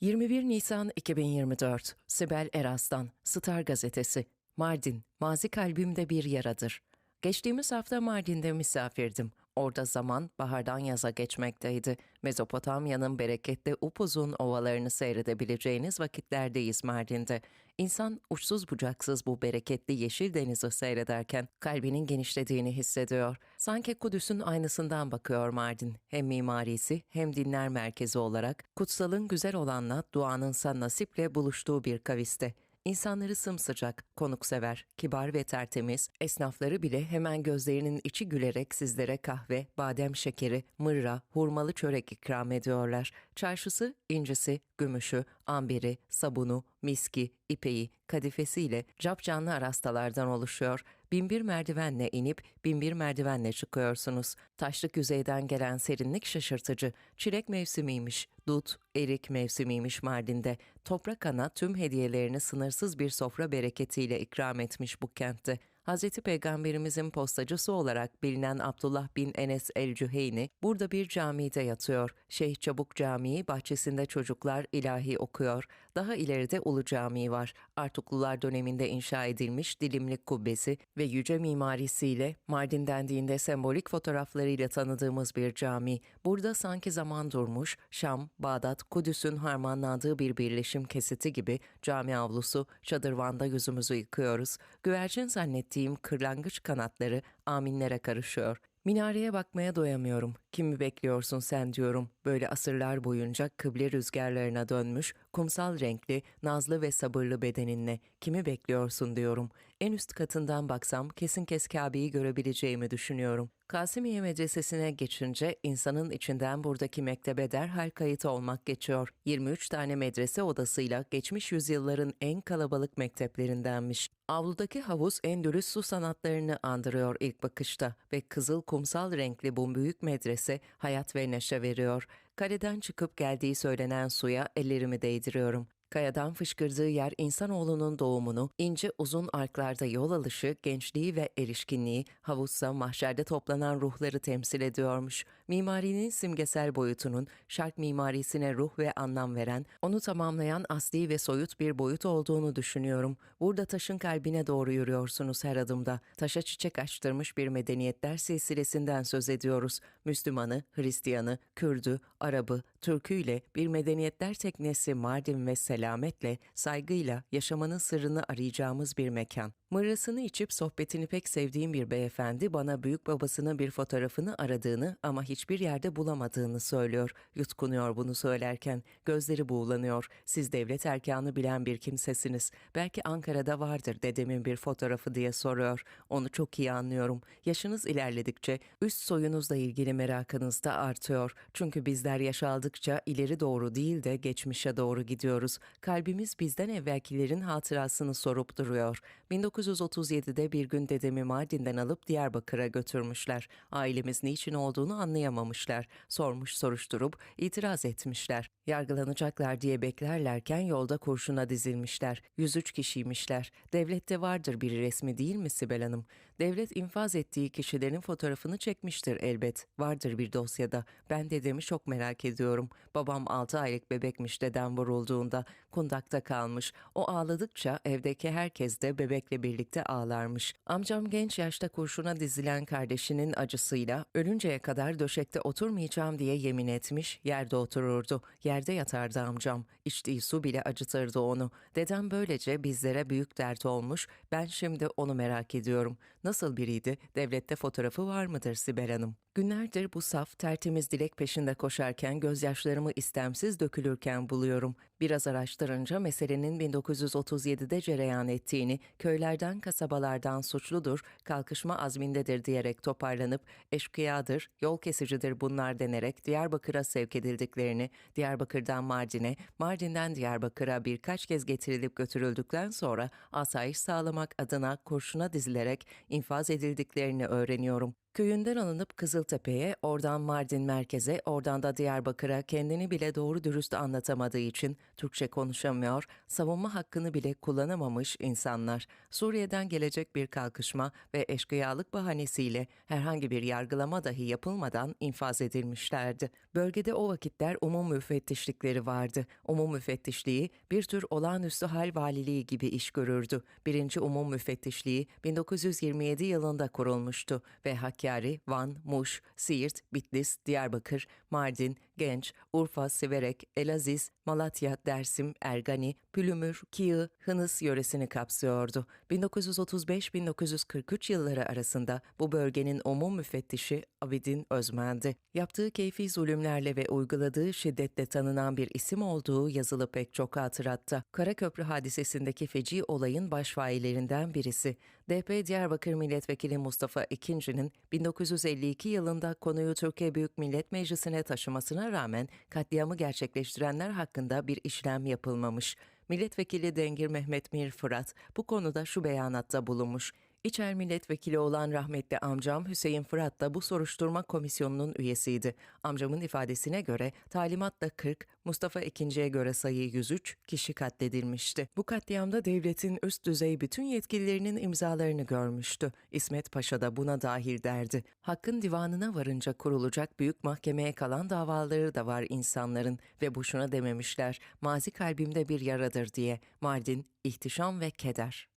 21 Nisan 2024 Sibel Eras'tan Star Gazetesi Mardin, mazi kalbimde bir yaradır. Geçtiğimiz hafta Mardin'de misafirdim. Orada zaman bahardan yaza geçmekteydi. Mezopotamya'nın bereketli upuzun ovalarını seyredebileceğiniz vakitlerdeyiz Mardin'de. İnsan uçsuz bucaksız bu bereketli yeşil denizi seyrederken kalbinin genişlediğini hissediyor. Sanki Kudüs'ün aynısından bakıyor Mardin. Hem mimarisi hem dinler merkezi olarak kutsalın güzel olanla duanınsa nasiple buluştuğu bir kaviste. İnsanları sımsıcak, konuksever, kibar ve tertemiz, esnafları bile hemen gözlerinin içi gülerek sizlere kahve, badem şekeri, mırra, hurmalı çörek ikram ediyorlar. Çarşısı, incisi, gümüşü, amberi, sabunu, miski, ipeği, kadifesiyle capcanlı arastalardan oluşuyor. Binbir merdivenle inip binbir merdivenle çıkıyorsunuz. Taşlık yüzeyden gelen serinlik şaşırtıcı. Çilek mevsimiymiş, dut, erik mevsimiymiş Mardin'de. Toprak ana tüm hediyelerini sınırsız bir sofra bereketiyle ikram etmiş bu kentte. Hz. Peygamberimizin postacısı olarak bilinen Abdullah bin Enes el-Cüheyni burada bir camide yatıyor. Şeyh Çabuk Camii bahçesinde çocuklar ilahi okuyor. Daha ileride Ulu Camii var. Artuklular döneminde inşa edilmiş dilimlik kubbesi ve yüce mimarisiyle Mardin dendiğinde sembolik fotoğraflarıyla tanıdığımız bir cami. Burada sanki zaman durmuş, Şam, Bağdat, Kudüs'ün harmanlandığı bir birleşim kesiti gibi cami avlusu, çadırvanda yüzümüzü yıkıyoruz. Güvercin zannettiğim kırlangıç kanatları aminlere karışıyor. Minareye bakmaya doyamıyorum. Kimi bekliyorsun sen diyorum. Böyle asırlar boyunca kıble rüzgarlarına dönmüş, kumsal renkli, nazlı ve sabırlı bedeninle. Kimi bekliyorsun diyorum. En üst katından baksam kesin kes Kabe'yi görebileceğimi düşünüyorum. Kasimiye Medresesi'ne geçince insanın içinden buradaki mektebe derhal kayıt olmak geçiyor. 23 tane medrese odasıyla geçmiş yüzyılların en kalabalık mekteplerindenmiş. Avludaki havuz endülüs su sanatlarını andırıyor ilk bakışta ve kızıl kumsal renkli bu büyük medrese hayat ve neşe veriyor. Kaleden çıkıp geldiği söylenen suya ellerimi değdiriyorum. Kayadan fışkırdığı yer insanoğlunun doğumunu, ince uzun arklarda yol alışı, gençliği ve erişkinliği, havuzsa mahşerde toplanan ruhları temsil ediyormuş. Mimarinin simgesel boyutunun, şark mimarisine ruh ve anlam veren, onu tamamlayan asli ve soyut bir boyut olduğunu düşünüyorum. Burada taşın kalbine doğru yürüyorsunuz her adımda. Taşa çiçek açtırmış bir medeniyetler silsilesinden söz ediyoruz. Müslümanı, Hristiyanı, Kürdü, Arabı, Türküyle bir medeniyetler teknesi Mardin ve selametle, saygıyla yaşamanın sırrını arayacağımız bir mekan. Mırrasını içip sohbetini pek sevdiğim bir beyefendi bana büyük babasının bir fotoğrafını aradığını ama hiçbir yerde bulamadığını söylüyor. Yutkunuyor bunu söylerken. Gözleri buğulanıyor. Siz devlet erkanı bilen bir kimsesiniz. Belki Ankara'da vardır dedemin bir fotoğrafı diye soruyor. Onu çok iyi anlıyorum. Yaşınız ilerledikçe üst soyunuzla ilgili merakınız da artıyor. Çünkü bizler yaş aldıkça ileri doğru değil de geçmişe doğru gidiyoruz. Kalbimiz bizden evvelkilerin hatırasını sorup duruyor. 1937'de bir gün dedemi Mardin'den alıp Diyarbakır'a götürmüşler. Ailemiz niçin olduğunu anlayamamışlar. Sormuş soruşturup itiraz etmişler. Yargılanacaklar diye beklerlerken yolda kurşuna dizilmişler. 103 kişiymişler. Devlette vardır bir resmi değil mi Sibel Hanım? Devlet infaz ettiği kişilerin fotoğrafını çekmiştir elbet. Vardır bir dosyada. Ben dedemi çok merak ediyorum. Babam 6 aylık bebekmiş dedem vurulduğunda. Kundakta kalmış. O ağladıkça evdeki herkes de bebekle birlikte ağlarmış. Amcam genç yaşta kurşuna dizilen kardeşinin acısıyla ölünceye kadar döşekte oturmayacağım diye yemin etmiş, yerde otururdu. Yerde yatardı amcam. İçtiği su bile acıtırdı onu. Dedem böylece bizlere büyük dert olmuş. Ben şimdi onu merak ediyorum. Nasıl biriydi? Devlette fotoğrafı var mıdır Sibel Hanım? Günlerdir bu saf, tertemiz dilek peşinde koşarken gözyaşlarımı istemsiz dökülürken buluyorum. Biraz araştırınca meselenin 1937'de cereyan ettiğini, köylerden, kasabalardan suçludur, kalkışma azmindedir diyerek toparlanıp eşkıyadır, yol kesicidir bunlar denerek Diyarbakır'a sevk edildiklerini, Diyarbakır'dan Mardin'e, Mardin'den Diyarbakır'a birkaç kez getirilip götürüldükten sonra asayiş sağlamak adına kurşuna dizilerek infaz edildiklerini öğreniyorum. Köyünden alınıp Kızıltepe'ye, oradan Mardin merkeze, oradan da Diyarbakır'a kendini bile doğru dürüst anlatamadığı için Türkçe konuşamıyor, savunma hakkını bile kullanamamış insanlar. Suriye'den gelecek bir kalkışma ve eşkıyalık bahanesiyle herhangi bir yargılama dahi yapılmadan infaz edilmişlerdi. Bölgede o vakitler umum müfettişlikleri vardı. Umum müfettişliği bir tür olağanüstü hal valiliği gibi iş görürdü. Birinci umum müfettişliği 1927 yılında kurulmuştu ve Hakkari, Van, Muş, Siirt, Bitlis, Diyarbakır, Mardin, Genç, Urfa, Siverek, Elaziz, Malatya, Dersim, Ergani, Pülümür, Kiğı, Hınıs yöresini kapsıyordu. 1935-1943 yılları arasında bu bölgenin umum müfettişi Abidin Özmen'di. Yaptığı keyfi zulümlerle ve uyguladığı şiddetle tanınan bir isim olduğu yazılı pek çok hatıratta. Karaköprü hadisesindeki feci olayın başfaillerinden birisi. DP Diyarbakır Milletvekili Mustafa İkinci'nin 1952 yılında konuyu Türkiye Büyük Millet Meclisi'ne taşımasına rağmen katliamı gerçekleştirenler hakkında bir işlem yapılmamış. Milletvekili Dengir Mehmet Mir Fırat bu konuda şu beyanatta bulunmuş. İçer milletvekili olan rahmetli amcam Hüseyin Fırat da bu soruşturma komisyonunun üyesiydi. Amcamın ifadesine göre talimatla 40, Mustafa İkinci'ye göre sayı 103 kişi katledilmişti. Bu katliamda devletin üst düzey bütün yetkililerinin imzalarını görmüştü. İsmet Paşa da buna dahil derdi. Hakkın divanına varınca kurulacak büyük mahkemeye kalan davaları da var insanların ve boşuna dememişler. Mazi kalbimde bir yaradır diye. Mardin, ihtişam ve keder.